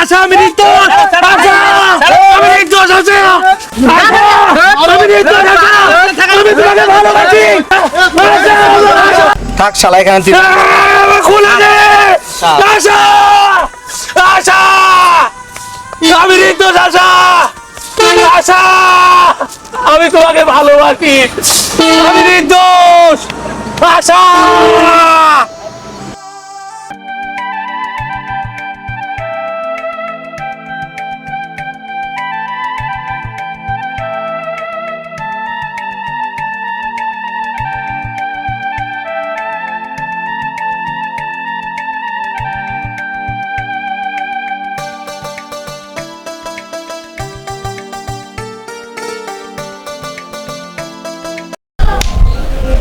আশা আমি নির্দোষ আশা আমি নির্দোষ আশা আশা আমি নির্দোষ আশা আমি তোমাকে ভালোবাসি থাক শালা এখানে তুই খুলে দে আশা আশা আমি নির্দোষ আশা আশা আমি তোমাকে ভালোবাসি আমি নির্দোষ আশা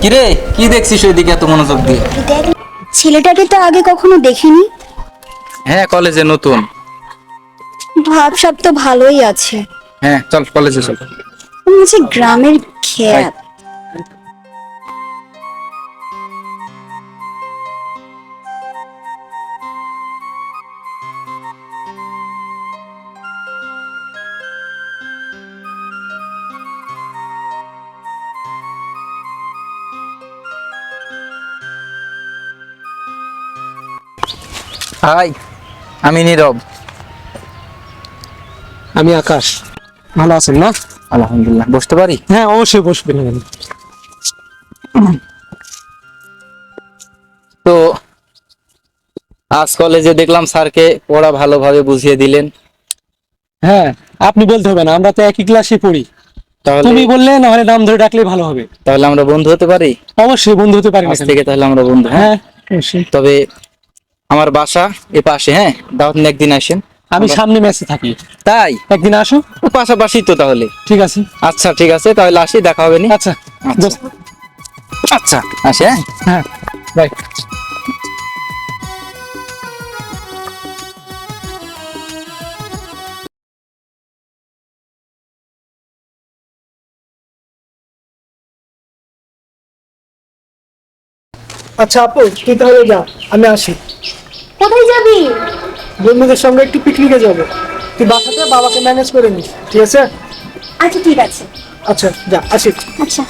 কিরে কি দেখছিস ওইদিকে এত মনোযোগ দিয়ে? ছেলেটাকে তো আগে কখনো দেখিনি। হ্যাঁ কলেজে নতুন। ভাব সব তো ভালোই আছে। হ্যাঁ চল কলেজে চল। গ্রামের খেয়াল হাই আমি নীরব। আমি আকাশ। ভালো আছেন না? আলহামদুলিল্লাহ বসতে পারি? হ্যাঁ অবশ্যই বসবেন তো আজ কলেজে দেখলাম স্যারকে পড়া ভালোভাবে বুঝিয়ে দিলেন। হ্যাঁ আপনি বলতে হবে না আমরা তো একই ক্লাসে পড়ি। তাহলে তুমি বললে না হলে নাম ধরে ডাকলে ভালো হবে। তাহলে আমরা বন্ধু হতে পারি? অবশ্যই বন্ধু হতে পারি না আজ থেকে তাহলে আমরা বন্ধু হ্যাঁ? হ্যাঁ তবে আমার বাসা এ পাশে হ্যাঁ? দাওয়াত নিয়ে একদিন আসেন। আমি সামনে ম্যাচে থাকি। তাই? একদিন আসো। পাশাপাশি তো তাহলে। ঠিক আছে। আচ্ছা ঠিক আছে তাহলে আসি দেখা হবে নি? আচ্ছা আচ্ছা। আচ্ছা আসি হ্যাঁ? হ্যাঁ বাই। আচ্ছা আপু তুই তাহলে যা আমি আসি। কোথায় যাবি? বন্ধুদের সঙ্গে একটু পিকনিকে যাব। তুই বাসাতে বাবাকে ম্যানেজ করে নিস ঠিক আছে? আচ্ছা ঠিক আছে। আচ্ছা যা আসি। আচ্ছা।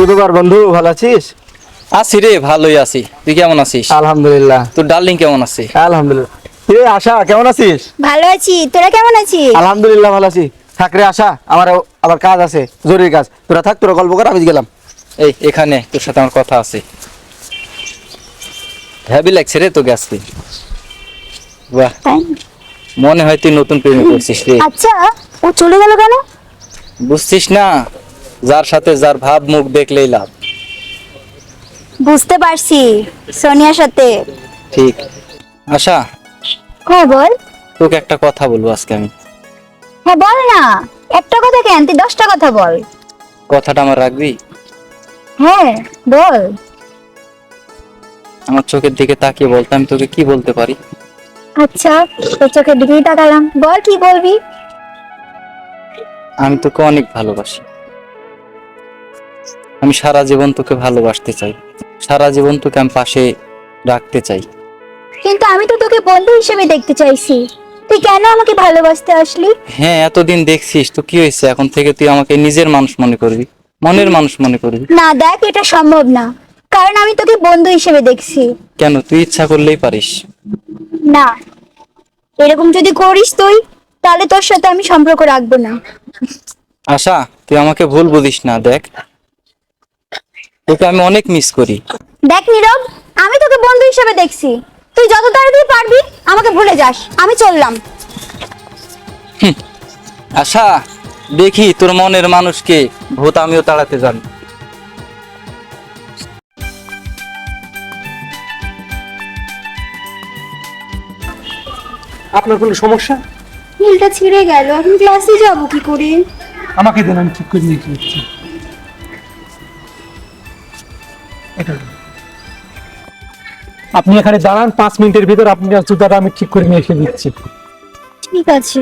কি বন্ধু ভালো আছিস? আছি রে ভালোই আছি। তুই কেমন আছিস? আলহামদুলিল্লাহ। তোর ডার্লিং কেমন আছে? আলহামদুলিল্লাহ। রে আশা কেমন আছিস? ভালো আছি। তোরা কেমন আছিস? আলহামদুলিল্লাহ ভালো আছি। থাক রে আশা আমার আবার কাজ আছে জরুরি কাজ। তোরা থাক তোরা গল্প কর আমি গেলাম। এই এখানে তোর সাথে আমার কথা আছে। হ্যাভি লাগছে রে তোকে আজকে। বাহ। মনে হয় তুই নতুন প্রেমে করছিস রে। আচ্ছা ও চলে গেল কেন? বুঝছিস না? যার সাথে যার ভাব মুখ দেখলেই লাভ। বুঝতে পারছি সোনিয়ার সাথে। ঠিক। আশা? হ্যাঁ বল। তোকে একটা কথা বলব আজকে আমি। হ্যাঁ বল না। একটা কথা কেন তুই দশটা কথা বল। কথাটা আমার রাখবি? হ্যাঁ বল। আমার চোখের দিকে তাকিয়ে বলতে আমি তোকে কি বলতে পারি? আচ্ছা তোর চোখের দিকেই তাকালাম। বল কি বলবি? আমি তোকে অনেক ভালোবাসি। আমি সারা জীবন তোকে ভালোবাসতে চাই। সারা জীবন তোকে আমি পাশে রাখতে চাই। কিন্তু আমি তো তোকে বন্ধু হিসেবে দেখতে চাইছি। তুই কেন আমাকে ভালোবাসতে আসলি? হ্যাঁ এতদিন দেখছিস তো কি হয়েছে? এখন থেকে তুই আমাকে নিজের মানুষ মনে করবি। মনের মানুষ মনে করবি। না দেখ এটা সম্ভব না। কারণ আমি তোকে বন্ধু হিসেবে দেখছি। কেন? তুই ইচ্ছা করলেই পারিস। না। এরকম যদি করিস তুই তাহলে তোর সাথে আমি সম্পর্ক রাখব না। আশা তুই আমাকে ভুল বুঝিস না দেখ। তোকে আমি অনেক মিস করি। দেখ নীরব আমি তোকে বন্ধু হিসেবে দেখছি। তুই যত তাড়াতাড়ি পারবি আমাকে ভুলে যাস। আমি চললাম। আশা দেখি তোর মনের মানুষকে ভূত আমিও তাড়াতে জানি। আপনার কোনো সমস্যা? নীলটা ছিঁড়ে গেল আমি ক্লাসে যাব কি করে? আমাকে দেন আমি ঠিক করে নিয়ে আপনি এখানে দাঁড়ান, পাঁচ মিনিটের ভিতর আপনার জুতাটা আমি ঠিক করে নিয়ে এসে দিচ্ছি। ঠিক আছে।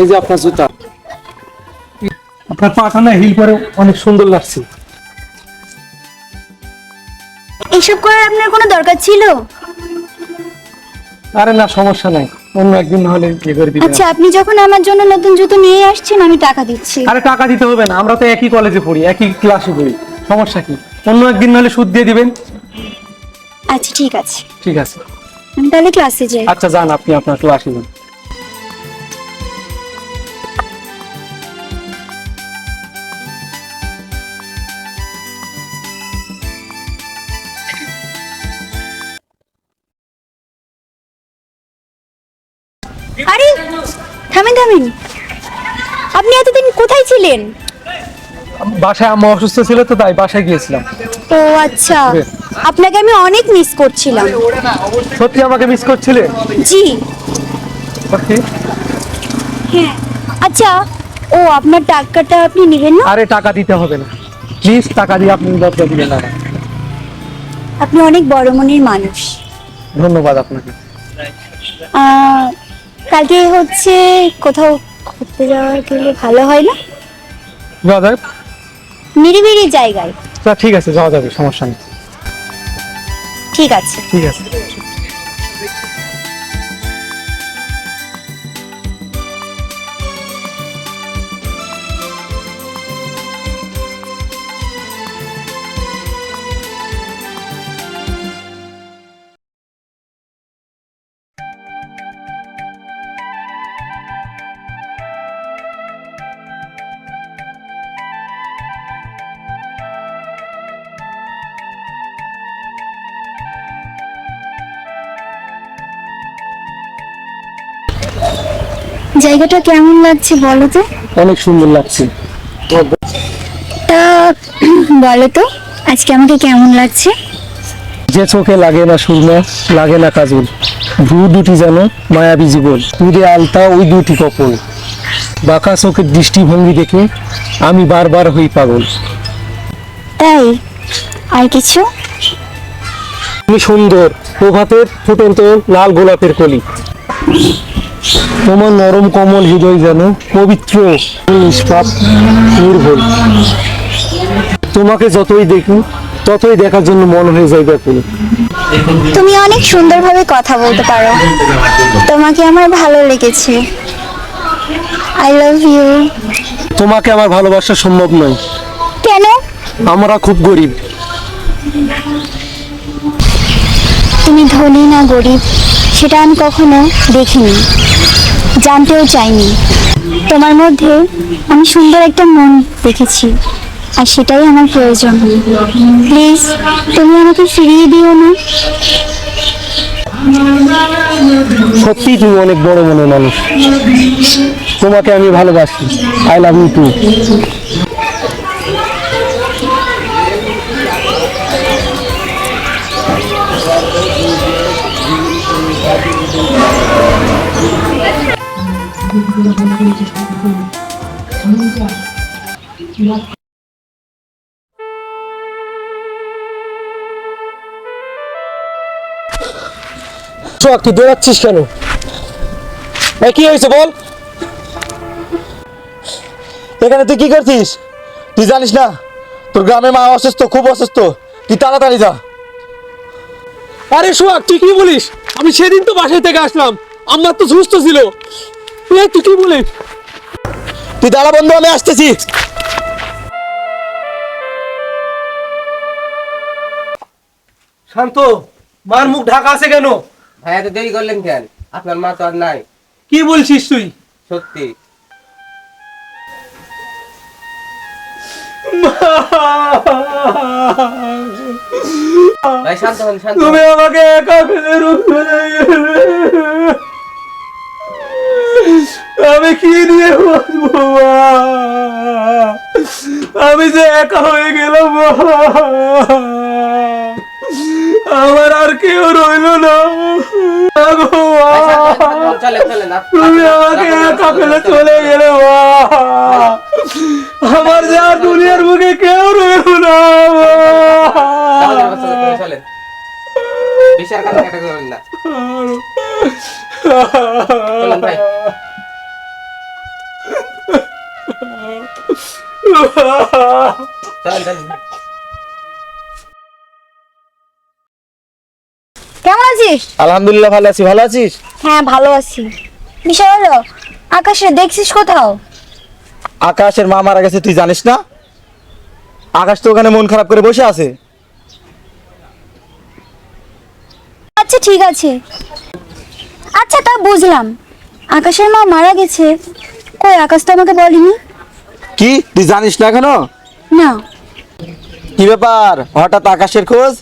এই যে আপনার জুতা। আপনার পাটা না হিল করে অনেক সুন্দর লাগছে। এইসব করার আপনার কোনো দরকার ছিল? আরে না সমস্যা নাই। অন্য একদিন না হলে ইয়ে করে দিবেন? আচ্ছা আপনি যখন আমার জন্য নতুন জুতো নিয়ে আসছেন আমি টাকা দিচ্ছি। আরে টাকা দিতে হবে না আমরা তো একই কলেজে পড়ি একই ক্লাসে পড়ি। সমস্যা কি? অন্য একদিন নাহলে সুদ দিয়ে দিবেন? আচ্ছা ঠিক আছে। ঠিক আছে। আমি তাহলে ক্লাসে যাই। আচ্ছা যান আপনি আপনার ক্লাসে যান। কোথায় ছিলেন বাসায় আম্মা অসুস্থ ছিল তো তাই বাসায় গিয়েছিলাম। ও আচ্ছা। আপনাকে আমি অনেক মিস করছিলাম। সত্যি আমাকে মিস করছিলে? জি। সত্যি হ্যাঁ। আচ্ছা ও আপনার টাকাটা আপনি নেবেন না? আরে টাকা দিতে হবে না। প্লিজ টাকা দিয়ে আপনি দরজা দিলেন না। আপনি অনেক বড় মনের মানুষ। ধন্যবাদ আপনাকে। কালকে হচ্ছে কোথাও ঘুরতে যাওয়ার গেলে ভালো হয় না? যাওয়া যাবে নিরিবিলি জায়গায়। ঠিক আছে যাওয়া যাবে সমস্যা নেই। ঠিক আছে। ঠিক আছে। জায়গাটা কেমন লাগছে বলো তো? অনেক সুন্দর লাগছে। তা বলো তো আজকে আমাকে কেমন লাগছে? যে চোখে লাগে না সুরমা লাগে না কাজল ভ্রু দুটি যেন মায়াবী জীবন তুরে আলতা ওই দুটি কপল। বাঁকা চোখের দৃষ্টিভঙ্গি দেখে আমি বারবার হই পাগল। তাই? আর কিছু? তুমি সুন্দর প্রভাতের ফুটন্ত লাল গোলাপের কলি। তোমার নরম কমল হৃদয় যেন পবিত্র। নিষ্পাপ নির্ভুল তোমাকে যতই দেখি ততই দেখার জন্য মন হয়ে যায় ব্যাকুল। তুমি অনেক সুন্দরভাবে কথা বলতে পারো। তোমাকে আমার ভালো লেগেছে। আই লাভ ইউ তোমাকে আমার ভালোবাসা সম্ভব নয়। কেন? আমরা খুব গরিব। তুমি ধনী না গরিব সেটা আমি কখনো দেখিনি। জানতেও চাইনি। তোমার মধ্যে আমি সুন্দর একটা মন দেখেছি, আর সেটাই আমার প্রয়োজন। প্লিজ, তুমি আমাকে ফিরিয়ে দিও না। সত্যি তুমি অনেক বড় মনের মানুষ। তোমাকে আমি ভালোবাসি। আই লাভ ইউ টু তুই দৌড়াচ্ছিস কেন? কি হয়েছে বল? এখানে তুই কি করছিস? তুই জানিস না তোর গ্রামে মা অসুস্থ খুব অসুস্থ। তুই তাড়াতাড়ি যা। আরে সোহাগ তুই কি বলিস? আমি সেদিন তো বাসায় থেকে আসলাম। আমার তো সুস্থ ছিল। তুই কি বলিস? তুই দাঁড়া বন্ধু আমি আসতেছি। শান্ত মার মুখ ঢাকা আছে কেন? ভাই এত দেরি করলেন কেন? আপনার মা তো আর নাই। কি বলছিস তুই? সত্যি। ভাই শান্ত হন শান্ত তুমি আমাকে একা ফেলে গেলে। আমি কি নিয়ে বাঁচবো আমি যে একা হয়ে গেলাম। আমার আর কেউ রইল না। তুমি আমাকে একা ফেলে চলে গেলে। আমার যা দুনিয়ার মুখে কেউ রইল না হবে, চলেন বিশাল কান্নাকাটা করবেন না। চলেন ভাই। কেমন আছিস? আলহামদুলিল্লাহ ভালো আছি। ভালো আছিস? হ্যাঁ ভালো আছি। বিষয় হলো আকাশে দেখছিস কোথাও? আকাশের মা মারা গেছে তুই জানিস না? আকাশ তো ওখানে মন খারাপ করে বসে আছে। আচ্ছা ঠিক আছে। আচ্ছা তা বুঝলাম। আকাশের মা মারা গেছে। কই আকাশ তো আমাকে বলেনি? কি? তুই জানিস না এখনও? না। কি ব্যাপার? হঠাৎ আকাশের খোঁজ?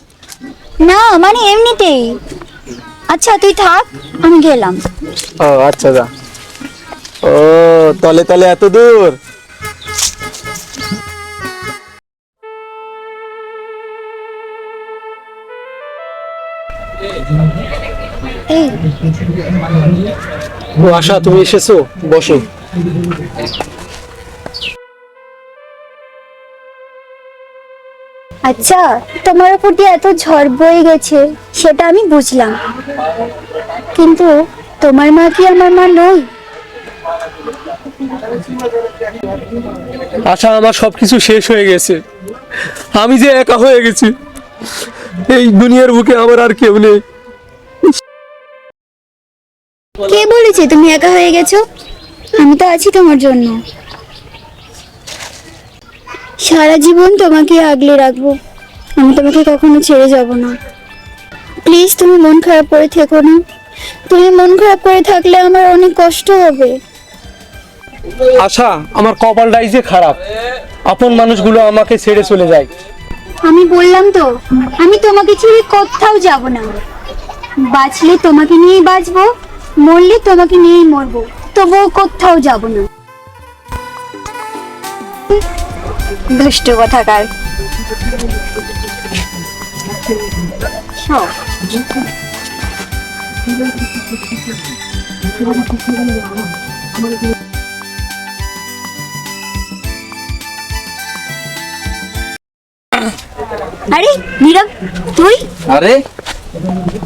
না মানে এমনিতেই। আচ্ছা তুই থাক আমি গেলাম। ও আচ্ছা যা। ও তলে তলে এত দূর। এই। ও আশা তুমি এসেছ? বসো। আচ্ছা তোমার উপর দিয়ে এত ঝড় বয়ে গেছে সেটা আমি বুঝলাম। কিন্তু তোমার মা কি আমার মা নয়? আশা আমার সবকিছু শেষ হয়ে গেছে। আমি যে একা হয়ে গেছি এই দুনিয়ার বুকে আমার আর কেউ নেই। কে বলেছে তুমি একা হয়ে গেছো? আমি তো আছি তোমার জন্য। সারা জীবন তোমাকে আগলে রাখব। আমি তোমাকে কখনো ছেড়ে যাব না। প্লিজ তুমি মন খারাপ করে থেকো না। তুমি মন খারাপ করে থাকলে আমার অনেক কষ্ট হবে। আশা আমার কপালটাই যে খারাপ। আপন মানুষগুলো আমাকে ছেড়ে চলে যায়। আমি বললাম তো আমি তোমাকে ছেড়ে কোথাও যাব না। বাঁচলে তোমাকে নিয়েই বাঁচবো মরলে তোমাকে নিয়েই মরবো তবুও কোথাও যাব না। দুষ্ট কথাকার। আরে নীরব তুই? আরে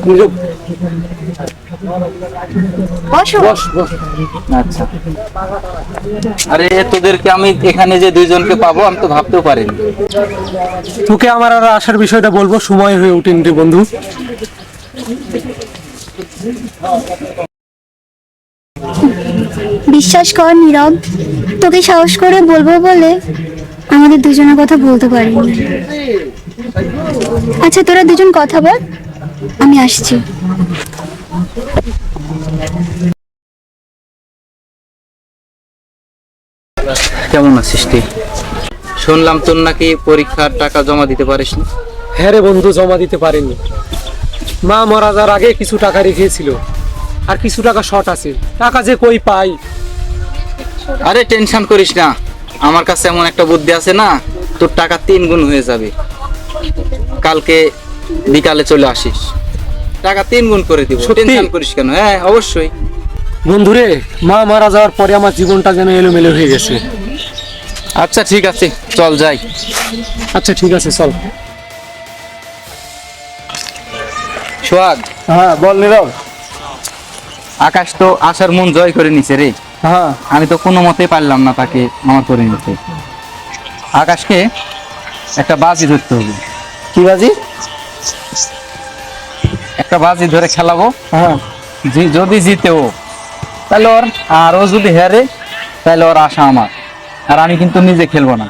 বসো আচ্ছা। আরে তোদেরকে আমি এখানে যে দুইজনকে পাবো আমি তো ভাবতেও পারিনি। তোকে আমার আর আসার বিষয়টা বলব সময় হয়ে উঠেনি রে বন্ধু। বিশ্বাস কর নীরব তোকে সাহস করে বলব বলে আমাদের দুজনের কথা বলতে পারিনি। আচ্ছা তোরা দুজন কথা বল আমি আসছি। কেমন আছিস তুই? শুনলাম তোর নাকি পরীক্ষার টাকা জমা দিতে পারিস না। হ্যাঁ রে বন্ধু জমা দিতে পারেনি। মা মারা যাওয়ার আগে কিছু টাকা রেখেছিল। আর কিছু টাকা শর্ট আছে। টাকা যে কই পাই? আরে টেনশন করিস না। আমার কাছে এমন একটা বুদ্ধি আছে না তোর টাকা তিন গুণ হয়ে যাবে। কালকে বিকালে চলে আসিস। টাকা তিন গুণ করে দিব? টেনশন করিস কেন? হ্যাঁ অবশ্যই। বন্ধুরে মা মারা যাওয়ার পরে আমার জীবনটা যেন এলোমেলো হয়ে গেছে। আচ্ছা ঠিক আছে। চল যাই। আচ্ছা ঠিক আছে চল। সোহাগ। হ্যাঁ বল নীরব। আকাশ তো আশার মন জয় করে নিছে রে। হ্যাঁ। আমি তো কোনো মতেই পারলাম না তাকে আমার করে নিতে। আকাশকে একটা বাজি ধরতে হবে। কি বাজি? একটা বাজি ধরে খেলাবো। হ্যাঁ। যদি জিতে ও তাহলে ওর আর ও যদি হেরে তাহলে ওর আশা আমার। আর আমি কিন্তু নিজে খেলব না।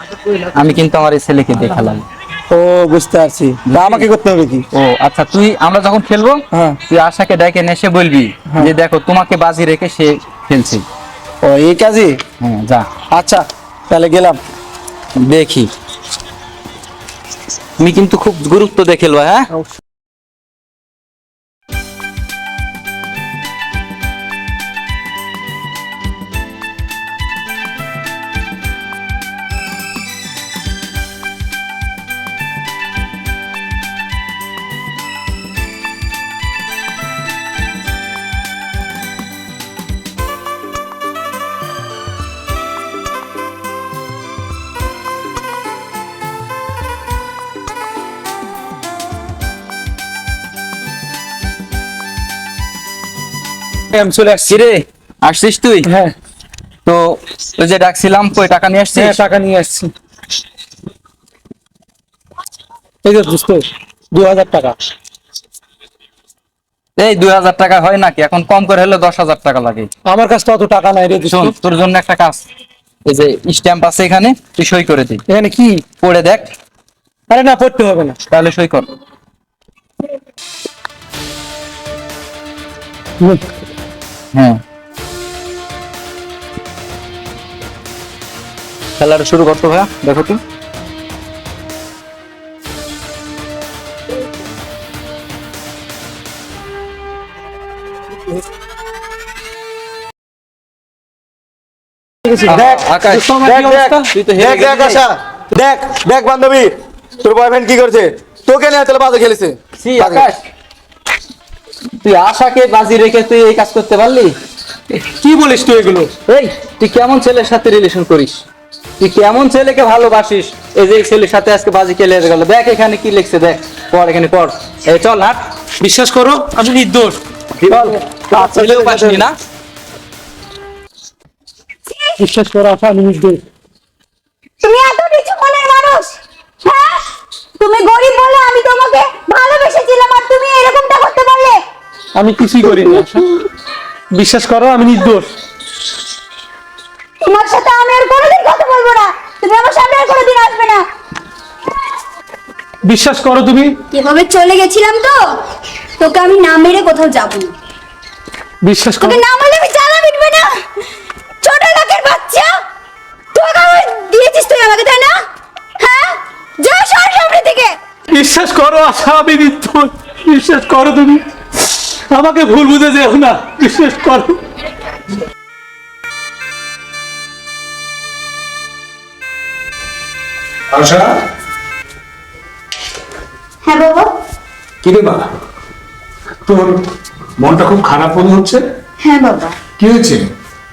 আমি কিন্তু আমার এই ছেলেকে দিয়ে খেলাবো। ও বুঝতে পারছি। আমাকে করতে হবে কি? ও আচ্ছা তুই আমরা যখন খেলব হ্যাঁ। তুই আশাকে ডেকে এসে বলবি যে দেখো তোমাকে বাজি রেখে সে খেলছে। ও এই কাজই হ্যাঁ যা। আচ্ছা তাহলে গেলাম। দেখি। তুমি কিন্তু খুব গুরুত্ব দিয়ে খেলবা হ্যাঁ? আমি চলে আসছি। কিরে আসছিস তুই? হ্যাঁ। তো ওই যে ডাকছিলাম কই টাকা নিয়ে আসছিস? হ্যাঁ টাকা নিয়ে আসছি। এই যে দোস্ত দু হাজার টাকা। এই দুই হাজার টাকা হয় নাকি? এখন কম করে হলে দশ হাজার টাকা লাগে। আমার কাছে অত টাকা নাই রে শোন তোর জন্য একটা কাজ। এই যে স্ট্যাম্প আছে এখানে তুই সই করে দিই এখানে কি? পড়ে দেখ। আরে না পড়তে হবে না। তাহলে সই কর। হ্যাঁ। খেলাটা শুরু করতো ভাইয়া? দেখো তো। দেখ দেখ দেখ তুই তো হেরে দেখ দেখ গেছিস। আশা। দেখ দেখ বান্ধবী তোর বয়ফ্রেন্ড কি করছে? তোকে নিয়ে তাহলে বাজে খেলেছে। সি আকাশ। তুই আশাকে বাজি রেখে তুই এই কাজ করতে পারলি? কি বলিস তুই এগুলো? এই তুই কেমন ছেলের সাথে রিলেশন করিস? তুই কেমন ছেলেকে ভালোবাসিস? এই যে ছেলের সাথে আজকে বাজি খেলে গেল। দেখ এখানে কি লিখছে দেখ। পড় এখানে পড়। এই চল হাট। বিশ্বাস করো আমি নির্দোষ। চল ছেলেও পাসনি না? বিশ্বাস করো আশা আমি নির্দোষ। তুমি এত নিচু মনের মানুষ হ্যাঁ? তুমি গরিব বলে আমি তোমাকে ভালোবেসেছিলাম আর আমি কিছুই করিনি আশা বিশ্বাস করো আমি নির্দোষ। তোমার সাথে আমি আর কোনোদিন কথা বলব না। তুমি আমার সামনে আর কোনোদিন আসবে না। বিশ্বাস করো তুমি। এভাবে চলে গেছিলাম তো। তোকে আমি না মেরে কোথাও যাব না। বিশ্বাস করো। তোকে না মারলে আমি জ্বালা মিটবে না। ছোট লোকের বাচ্চা। তুই আমার দিয়েছিস তুই আমাকে তাই না? হ্যাঁ? যা সর সামনে থেকে। বিশ্বাস করো আশা আমি নির্দোষ। বিশ্বাস করো তুমি। আমাকে ভুল বুঝে যেও না বিশ্বাস করো। আশা? হ্যাঁ বাবা। কিরে মা? তোর মনটা খুব খারাপ মনে হচ্ছে? হ্যাঁ বাবা। কি হয়েছে?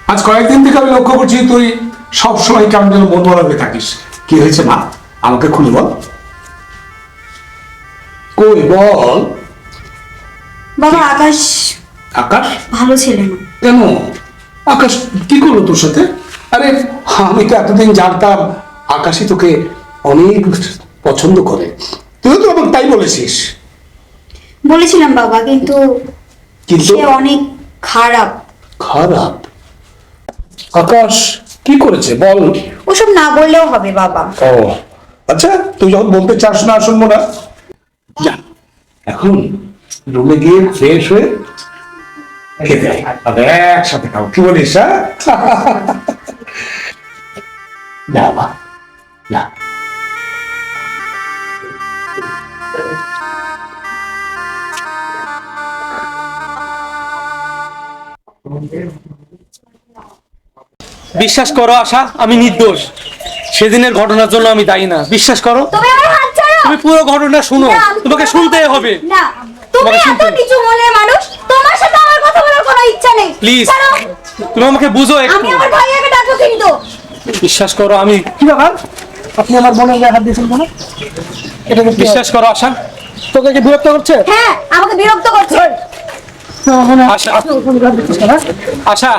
আজ কয়েকদিন থেকে আমি লক্ষ্য করছি তুই সব সময় কেমন যেন মন মরা হয়ে থাকিস। কি হয়েছে মা? আমাকে খুলে বল। কই বল? বাবা আকাশ আকাশ? ভালো ছিল না। কেন? আকাশ কি করল তোর সাথে? আরে আমি তো এতদিন জানতাম আকাশই তোকে অনেক পছন্দ করে। তুই তো আমাকে তাই বলেছিস। বলেছিলাম বাবা কিন্তু কিন্তু? সে অনেক খারাপ। খারাপ? আকাশ কি করেছে? বল। ওসব না বললেও হবে বাবা। ও আচ্ছা তুই যখন বলতে চাস না শুনব না। এখন রুমে গিয়ে ফ্রেশ হয়ে খেতে তবে একসাথে খাও কি বলিস হ্যাঁ? যা মা বিশ্বাস করো আশা আমি নির্দোষ। সেদিনের ঘটনার জন্য আমি দায়ী না। বিশ্বাস করো? তুমি আমার হাত ছাড়ো। তুমি পুরো ঘটনা শুনো। তোমাকে শুনতে হবে। না তুমি এত শুনতে মনের মানুষ তোমার সাথে আমার কথা বলার কোনো ইচ্ছা নেই প্লিজ তুমি আমাকে বুঝো আমি আমার ভাইয়াকে ডাকবো কিন্তু বিশ্বাস করো আমি কি ব্যাপার আপনি আমার বোনের গায়ে হাত দিয়েছেন কেন এটা বিশ্বাস করো আশা তোকে কি বিরক্ত করছে হ্যাঁ আমাকে বিরক্ত করছে আশা আশা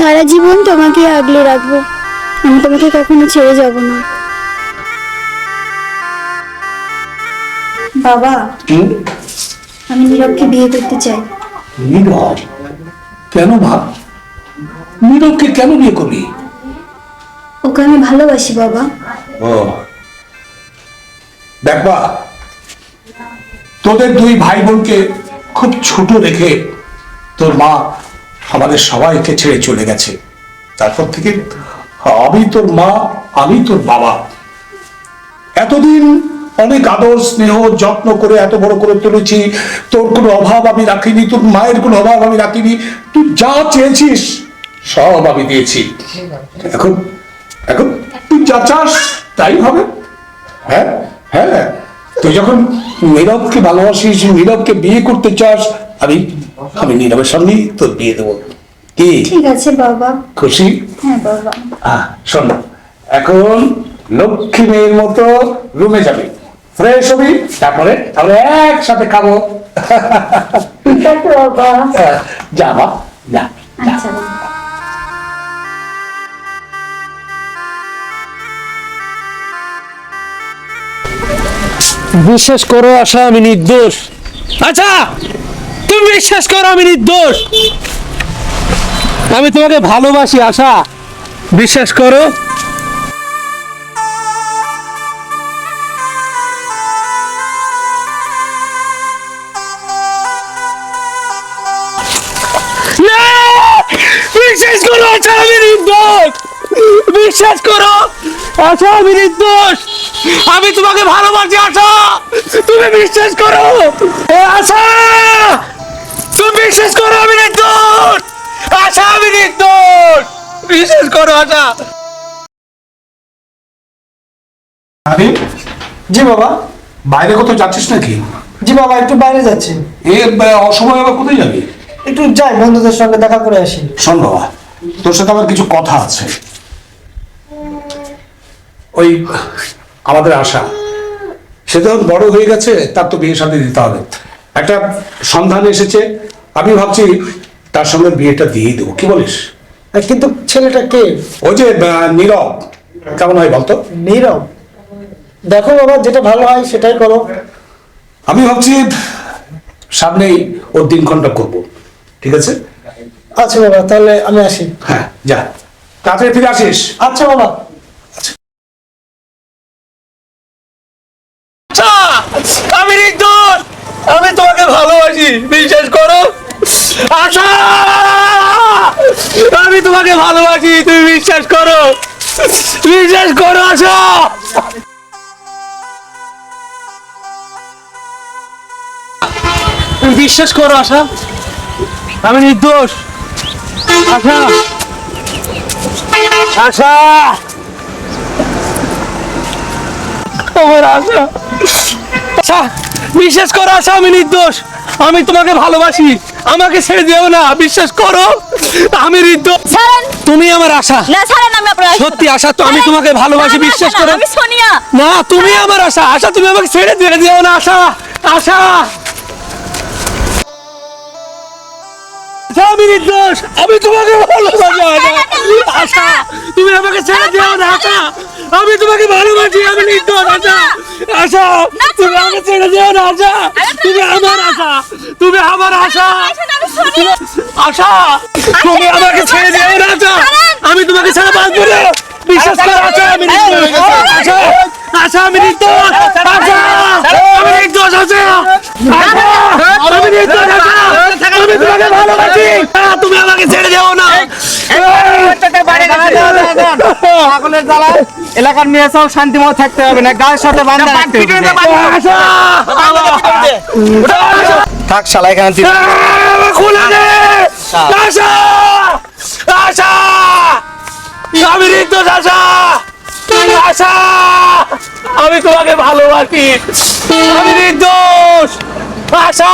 সারা জীবন তোমাকে আগলে রাখব। আমি তোমাকে কখনো ছেড়ে যাব না। বাবা আমি নীরবকে বিয়ে করতে চাই। নীরব? কেন মা? নীরবকে কেন বিয়ে করবি? ওকে আমি ভালোবাসি বাবা। ও। দেখবা তোদের দুই ভাই বোনকে খুব ছোট রেখে তোর মা আমাদের সবাইকে ছেড়ে চলে গেছে। তারপর থেকে, আমি তোর মা, আমি তোর বাবা। এতদিন অনেক আদর, স্নেহ, যত্ন করে এত বড় করে তুলেছি। তোর কোনো অভাব আমি রাখিনি, তোর মায়ের কোনো অভাব আমি রাখিনি। তুই যা চেয়েছিস, সব আমি দিয়েছি। এখন এখন তুই যা চাস, তাই হবে। হ্যাঁ হ্যাঁ। তুই যখন নীরবকে ভালোবাসিস, নীরবকে বিয়ে করতে চাস, আমি আমি নীরবের সঙ্গেই তোর বিয়ে দেবো। কি? ঠিক আছে বাবা। খুশি? হ্যাঁ বাবা। আহ, শোন এখন লক্ষ্মী মেয়ের মতো রুমে যাবে। ফ্রেশ হবি তারপরে আমরা একসাথে খাব। ঠিক আছে বাবা যা মা যা। যা আচ্ছা বিশ্বাস করো আশা আমি নির্দোষ। আচ্ছা! বিশ্বাস করো, আমি নির্দোষ। আমি তোমাকে ভালোবাসি, আশা। বিশ্বাস করো। বিশ্বাস করো আচ্ছা আমি নির্দোষ। বিশ্বাস করো আমি নির্দোষ। আমি তোমাকে ভালোবাসি, আশা। তুমি বিশ্বাস করো আশা! তুমি বিশ্বাস করো আমি নির্দোষ! আশা আমি নির্দোষ! বিশ্বাস করো আশা আরে জি বাবা। বাইরে কোথাও যাচ্ছিস নাকি? জি বাবা একটু বাইরে যাচ্ছি। এ বা, অসময়ে আবার কোথায় যাবি? একটু যাই বন্ধুদের সঙ্গে দেখা করে আসি। শোন বাবা তোর সাথে আমার কিছু কথা আছে। ওই আমাদের আশা সে যখন বড় হয়ে গেছে তার তো বিয়ে শাদী দিতে হবে। একটা সন্ধান এসেছে আমি ভাবছি তার সঙ্গে বিয়েটা দিয়ে দেবো। কি বলিস? কিন্তু ছেলেটা কে? ওই যে নীরব। কেমন হয় বলতো? নীরব? দেখো বাবা যেটা ভালো হয় সেটাই করো। আমি ভাবছি সামনেই ওর দিনক্ষণটা করব। ঠিক আছে? আচ্ছা বাবা তাহলে আমি আসি। হ্যাঁ যা। তাড়াতাড়ি ফিরে আসিস। আচ্ছা বাবা। আচ্ছা আমি নির্দোষ। আমি তোমাকে ভালোবাসি বিশ্বাস করো আশা আমি তোমাকে ভালোবাসি তুমি বিশ্বাস করো। বিশ্বাস করো আশা তুমি বিশ্বাস করো, আশা? আমি নির্দোষ। আশা। আশা। আমার আশা। আচ্ছা বিশ্বাস করো, আশা, আমি নির্দোষ। আমি তোমাকে ভালোবাসি আমাকে ছেড়ে দিও না বিশ্বাস করো আমি নির্দোষ ছাড়েন তুমি আমার আশা না ছাড়েন আমি আপনার সত্যি আশা তো আমি তোমাকে ভালোবাসি বিশ্বাস করো আমি সোনিয়া না তুমি আমার আশা আশা তুমি আমাকে ছেড়ে দিয়ে দিও না আশা আশা আমি নির্দোষ আমি তোমাকে ভালোবাসি আশা তুমি আমাকে ছেড়ে দিও না আশা আমি তোমাকে ভালোবাসি আমি নির্দোষ আশা আশা তুমি আমাকে ছেড়ে আশা তুমি আমার আশা তুমি আমার আশা। আশা তুমি আমাকে ছেড়ে দিও না আশা আমি তোমাকে ছাড়া বাঁচবো না। বিশ্বাস করো আশা আমি আশা আশা। আমি নির্দোষ আশা। আমি নির্দোষ আশা। আমি নির্দোষ আশা। আমি তোমাকে ভালোবাসি। তুমি আমাকে ছেড়ে দিও না। পাগলের জ্বালা। এলাকার মেয়ে সব শান্তিময় থাকতে হবে না গায়ের সাথে বান্ধা রাখতে হবে। থাক শালা এখানে খুলে দে! আশা! আশা! আমি নির্দোষ আশা! আশা! আমি তোমাকে ভালোবাসি। আমি নির্দোষ আশা!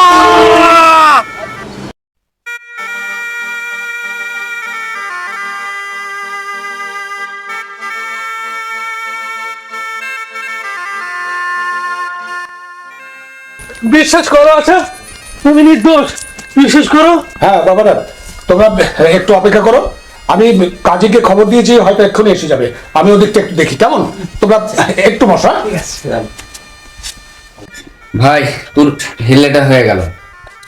বিশ্বাস করো আচ্ছা? তুমি নির্দোষ। বিশ্বাস করো? হ্যাঁ বাবারা তোমরা একটু অপেক্ষা করো। আমি কাজীকে খবর দিয়েছি হয়তো এক্ষুনি এসে যাবে। আমি ওদিকটা একটু দেখি কেমন? তোমরা একটু বসা ভাই তোর হিলেটা হয়ে গেল।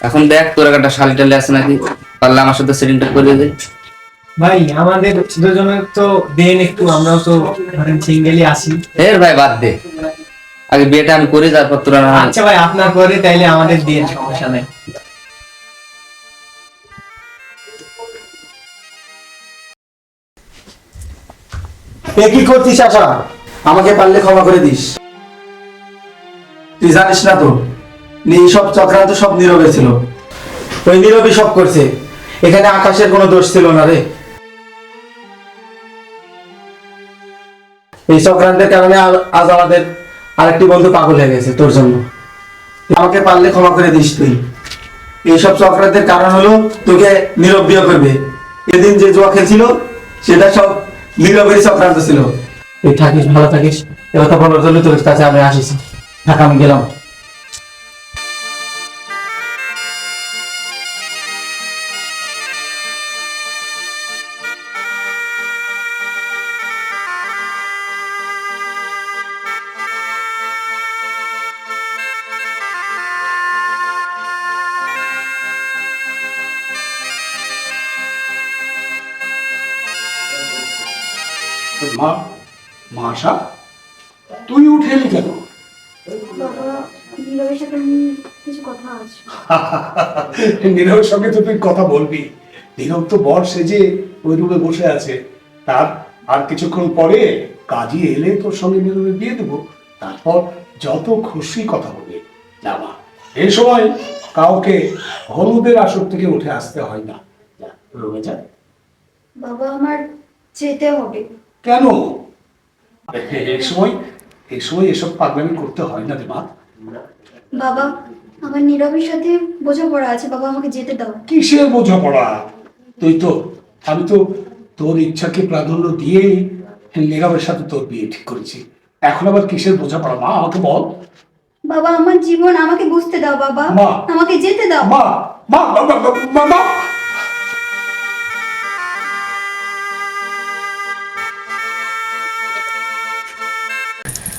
এখন দেখ তোর একটা শালি টালি আছে নাকি? পারলে আমার সাথে সেটিংটা করে দে। ভাই আমাদের দুজনের তো দেন একটু আমরাও তো ধরেন সিঙ্গেলই আসি এর ভাই বাদ দে। আগে বিয়েটা আমি করি তারপর তোরা না আচ্ছা ভাই আপনার পরে তাইলে আমাদের দেন সমস্যা নেই। এ কি করছিস আশা? আমাকে পারলে ক্ষমা করে দিস। তুই জানিস না তো এই সব চক্রান্ত সব নীরবে ছিল। ওই নীরবই সব করছে। এখানে আকাশের কোনো দোষ ছিল না রে। এই চক্রান্তের কারণে আজ আমাদের আরেকটি বন্ধু পাগল হয়ে গেছে তোর জন্য। আমাকে পারলে ক্ষমা করে দিস তুই। এইসব চক্রান্তের কারণ হলো তোকে নীরব বিয়ে করবে। এদিন যে জুয়া খেলছিল, সেটা সব নীরবের চক্রান্ত ছিল। তুই থাকিস, ভালো থাকিস। এ কথা বলার জন্য তোর কাছে আমি আসিস থাক, আমি গেলাম। আশা তুই উঠে এলি কেন? নীরবের সঙ্গে তো তুই কথা বলবি। নীরব তো বর সেজে ওই রুমে বসে আছে তার আর কিছুক্ষণ পরে কাজী এলে তোর সঙ্গে নীরবে বিয়ে দেবো। তারপর যত খুশি কথা বলবি। মা এই সময় কাউকে হলুদের আসর থেকে উঠে আসতে হয় না। রুমে যা। বাবা আমার যেতে হবে। কেন? এই সময় এই সময় এসব পাগলামি করতে হয় না রে মা। বাবা আমার নীরবের সাথে বোঝাপড়া আছে। বাবা আমাকে যেতে দাও। কিসের বোঝাপড়া? তুই তো আমি তো তোর ইচ্ছাকে প্রাধান্য দিয়েই নীরবের সাথে তোর বিয়ে ঠিক করেছি। এখন আবার কিসের বোঝাপড়া মা আমাকে বল। বাবা আমার জীবন আমাকে বুঝতে দাও বাবা। আমাকে যেতে দাও। মা মা মা, মা,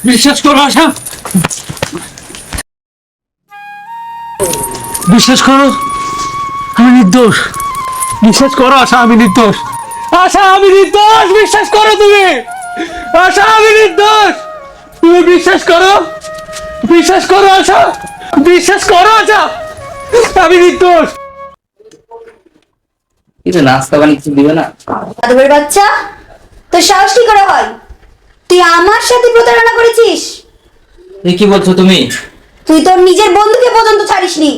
বিশ্বাস করো আশা। বিশ্বাস করো আমি নির্দোষ। বিশ্বাস করো আশা আমি নির্দোষ। আশা আমি নির্দোষ বিশ্বাস করো তুমি। আশা আমি নির্দোষ। তুমি বিশ্বাস করো? বিশ্বাস করো আশা? বিশ্বাস করো আশা? আমি নির্দোষ। কিছু নাস্তা পানি কিছু দিবে না? আদবের বাচ্চা তোর সাহস কি করে হয়? তুই আমার সাথে প্রতারণা করেছিস? এই কি বলছো তুমি? তুই তোর নিজের বন্ধুকে পর্যন্ত ছাড়িসনি।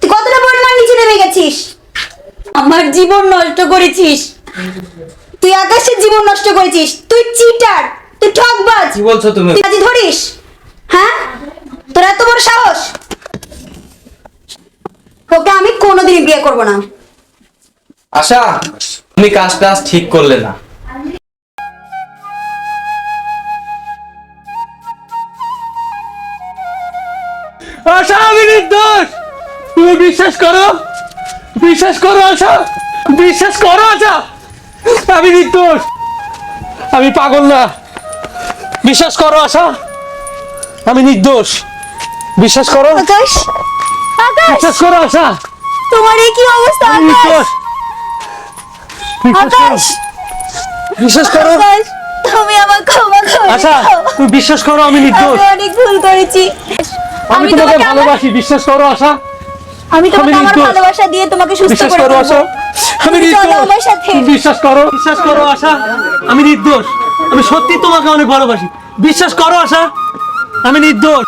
তুই কতটা পরিমাণ নিচে নেমে গেছিস? আমার জীবন নষ্ট করেছিস। তুই আকাশের জীবন নষ্ট করেছিস। তুই চিটার তুই ঠকবাজ। কি বলছো তুমি? তুই আজ ধরিস। হ্যাঁ? তোর এত বড় সাহস? ওকে আমি কোনোদিনই বিয়ে করব না। আশা তুমি কাজটা ঠিক করলে না। আশা আমি নির্দোষ! তুমি বিশ্বাস করো? বিশ্বাস করো আশা? বিশ্বাস করো আশা? আমি নির্দোষ! আমি পাগল না। বিশ্বাস করো আশা? আমি নির্দোষ। বিশ্বাস করো? আকাশ আকাশ! বিশ্বাস করো আশা? তোমার কি অবস্থা আমি আকাশ? নির্দোষ। বিশ্বাস করো। আকাশ আকাশ তুমি আমার ক্ষমা করে আশা। তুমি বিশ্বাস করো আমি নির্দোষ। আমি অনেক ভুল করেছি। আমি তোমাকে ভালোবাসি বিশ্বাস করো আশা। আমি তোমাকে আমার ভালোবাসা দিয়ে তোমাকে সুস্থ বিশ্বাস করে দেবো। আমি বিশ্বাস করো বিশ্বাস করো আশা। আমি নির্দোষ। আমি সত্যি তোমাকে অনেক ভালোবাসি। বিশ্বাস করো আশা। আমি নির্দোষ।